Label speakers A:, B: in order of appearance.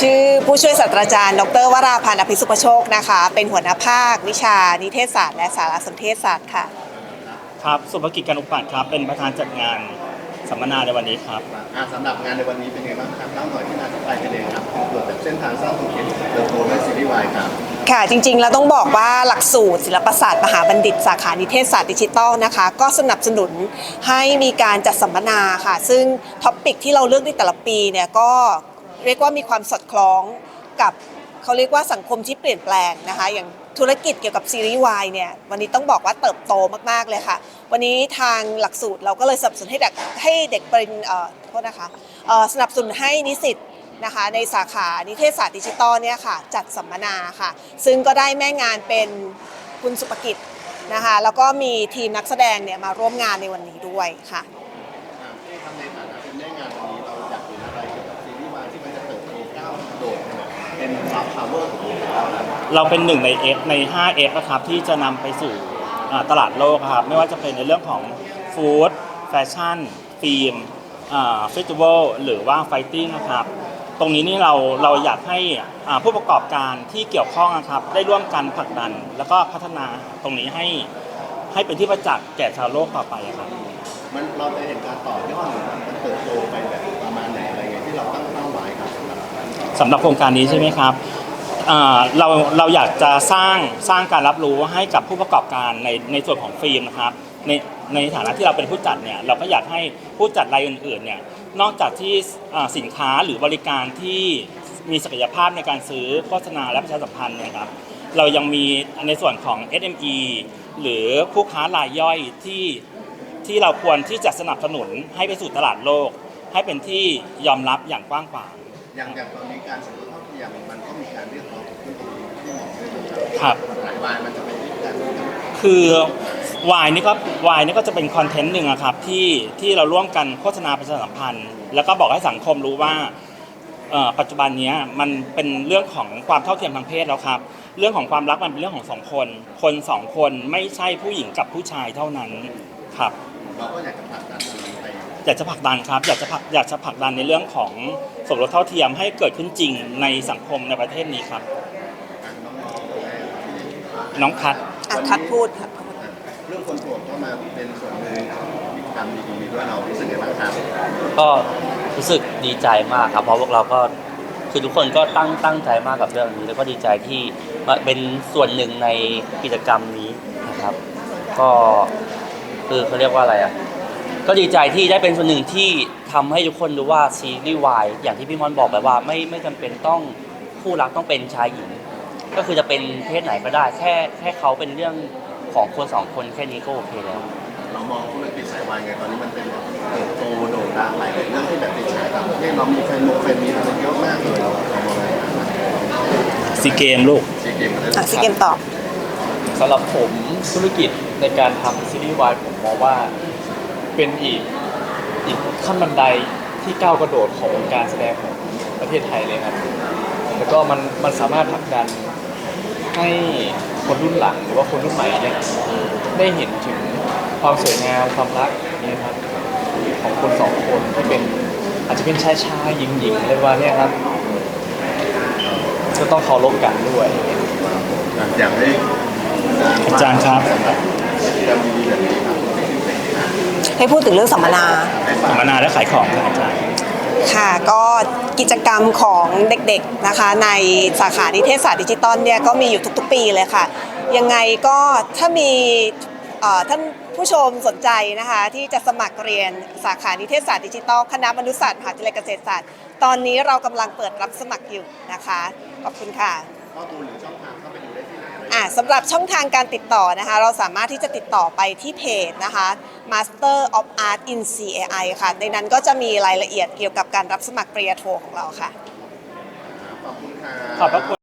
A: ชื่อผู้ช่วยศาสตราจารย์ ดรวราพันธ์อภิสุปโชคนะคะ เป็นหัวหน้าภาค วิชานิเทศศาสตร์และสารสนเทศศาสตร์ค่ะ
B: ครับสุภกิจการอุปัตย์ครับ เป็นประธานจัดงานสัมมนาในวันนี้ครับ
C: อ่าสำหรับงานในวันนี้เป็นไงบ้างครับเล่าหน่อยที่มาที่ไปเป็นยังไงครับเกิดจากเส้นทางสร้างธุรกิจเติบโตด้วยซีรีส์วายครับ
A: ค่ะจริงๆเราต้องบอกว่าหลักสูตรศิลปศาสตร์มหาบัณฑิต สาขานิเทศศาสตร์ดิจิทัลนะคะ ก็สนับสนุนให้มีการจัดสัมมนาค่ะ ซึ่งท็อปิกที่เราเลือกในแต่ละปีเนี่ยก็ เรียกว่ามีความสอดคล้องกับเขาเรียกว่าสังคมที่เปลี่ยนแปลงนะคะอย่างธุรกิจเกี่ยวกับซีรีส์วายเนี่ยวันนี้ต้องบอกว่าเติบโตมากๆเลยค่ะ วันนี้ทางหลักสูตรเราก็เลยสนับสนุนให้เด็กให้เด็กปริญเอ่อโทษนะคะเอ่อสนับสนุนให้นิสิตนะคะในสาขานิเทศศาสตร์ดิจิตอลเนี่ยค่ะจัดสัมมนาค่ะ ซึ่งก็ได้แม่งานเป็นคุณสุปกิจนะคะแล้วก็มีทีมนักแสดงเนี่ยมาร่วมงานในวันนี้ด้วยค่ะ
C: เนี่ยเป็นซอฟต์พาวเวอร์ของเรา
B: เราเป็นหนึ่งใน F ใน 5 F นะครับที่จะนำไปสู่อ่าตลาดโลกครับไม่ว่าจะเป็นในเรื่องของฟู้ดแฟชั่นฟิล์มเฟสติวัลหรือว่าไฟติ้งนะครับ ตรงนี้นี่เราเราอยากให้อ่าผู้ประกอบการที่เกี่ยวข้องนะครับ ได้ร่วมกันผลักดัน แล้วก็พัฒนาตรงนี้ให้ให้เป็นที่ประจักษ์แก่ชาวโลกต่อไปครับ
C: มันเราจะเห็นการต่อยอดหรือมันเติบโตไปแบบประมาณไหนอะไร สำหรับ
B: โครงการนี้ใช่ไหมครับเราเราอยากจะสร้างสร้างการรับรู้ให้กับผู้ประกอบการในในส่วนของฟิล์มนะครับในในฐานะที่เราเป็นผู้จัดเนี่ยเราก็อยากให้ผู้จัดรายอื่นๆเนี่ยนอกจากที่สินค้าหรือบริการที่มีศักยภาพในการซื้อโฆษณาและประชาสัมพันธ์เนี่ยครับเรายังมีในส่วนของ SME หรือผู้ค้ารายย่อยที่ที่เราควรที่จะสนับสนุนให้ไปสู่ตลาดโลก ให้เป็นที่ยอมรับอย่างกว้างขวาง
C: อย่างอย่างตอนนี้การสมรสเท่าเทียมมันก็มีการเรียกร้องขึ้นตรงนี้ที่หมอพูดนะครับ
B: ครับ
C: หลายวายมันจะเป็นที่การเมือง
B: คือวายนี่ก็วายนี่ก็จะเป็นคอนเทนต์หนึ่งอะครับที่ที่เราร่วมกันโฆษณาประชาสัมพันธ์ แล้วก็บอกให้สังคมรู้ว่าเอ่อปัจจุบันเนี้ยมันเป็นเรื่องของความเท่าเทียมทางเพศแล้วครับ เรื่องของความรักมันเป็นเรื่องของสองคน คนสองคนไม่ใช่ผู้หญิงกับผู้ชายเท่านั้นครับ
C: เราก็อยากจะผลักดันตรงนี้ไป
B: อยากจะผลักดันครับ อยากจะผลักอยากจะผลักดันในเรื่องของสมรสเท่าเทียมให้เกิดขึ้นจริงในสังคมในประเทศนี้ครับ
C: อะน้องๆตรงนี้ที่
B: น้องคัด
A: อะคัดพูดค่ะ
C: อะเรื่องคนโปรดก็มาเป็นส่วนหนึ่งของกิจกรรมดีๆนี้ด้วยเรารู้สึกไงบ้างครับ
D: ก็รู้สึกดีใจมากครับ เพราะพวกเราก็คือทุกคนก็ตั้งตั้งใจมากกับเรื่องนี้ แล้วก็ดีใจที่มาเป็นส่วนหนึ่งในกิจกรรมนี้นะครับ ก็คือเขาเรียกว่าอะไรอะ ก็ดีใจที่ได้เป็นส่วนหนึ่งที่ทำให้ทุกคนรู้ว่าซีรีส์วายอย่างที่พี่มอนบอกไปว่าไม่ไม่จำเป็นต้องคู่รักต้องเป็นชายหญิง ก็คือจะเป็นเพศไหนก็ได้ แค่แค่เขาเป็นเรื่องของคนสองคนแค่นี้ก็โอเคแล้ว
C: เรามองธุรกิจสายวายไงตอนนี้มันเป็นแบบเติบโตโด่งดังหลายเรื่องที่แบบติดฉายต่างประเทศเรามีแฟนโมแฟนมีอะไรเยอะมากเลยเราเรามองอะไร
B: ซีเกมลูก
C: ซีเกมมาได้
A: อะซีเกมตอบ
E: สำหรับผมธุรกิจในการทำซีรีส์วายผมมองว่า เป็นอีกอีกขั้นบันไดที่ก้าวกระโดดของวงการแสดงของประเทศไทยเลยครับ แล้วก็มันมันสามารถผลักดันให้คนรุ่นหลังหรือว่าคนรุ่นใหม่เนี่ยได้เห็นถึงความสวยงามความรักเนี่ยครับของคนสองคนที่เป็นอาจจะเป็นชายชายหญิงหญิงอะไรประมาณเนี้ยครับ ก็ต้องเคารพกันด้วย
C: อยากให้
B: อาจารย์ครับ
C: สำหรับกิจกรรมดีๆแบบนี้ครับ
A: ให้พูดถึงเรื่องสัมมนา
B: สัมมนาและขายของครับอาจารย์
A: ค่ะก็กิจกรรมของเด็กๆนะคะ ในสาขานิเทศศาสตร์ดิจิตอลเนี่ยก็มีอยู่ทุกๆ ปีเลยค่ะ ยังไงก็ถ้ามีเอ่อท่านผู้ชมสนใจนะคะที่จะสมัครเรียนสาขานิเทศศาสตร์ดิจิตอลคณะมนุษยศาสตร์มหาวิทยาลัยเกษตรศาสตร์ ตอนนี้เรากำลังเปิดรับสมัครอยู่นะคะ ขอบคุณค่ะ
C: ข้อมูลหรือช่องทางเข้าไปดูได้ที่ไหนอะไร
A: อ่าสำหรับช่องทางการติดต่อนะคะ เราสามารถที่จะติดต่อไปที่เพจนะคะ Master of Art in CAI ค่ะ ในนั้นก็จะมีรายละเอียดเกี่ยวกับการรับสมัครปริญญาโทของเราค่ะ
C: ขอบคุณค่ะ
B: ขอบพระคุณ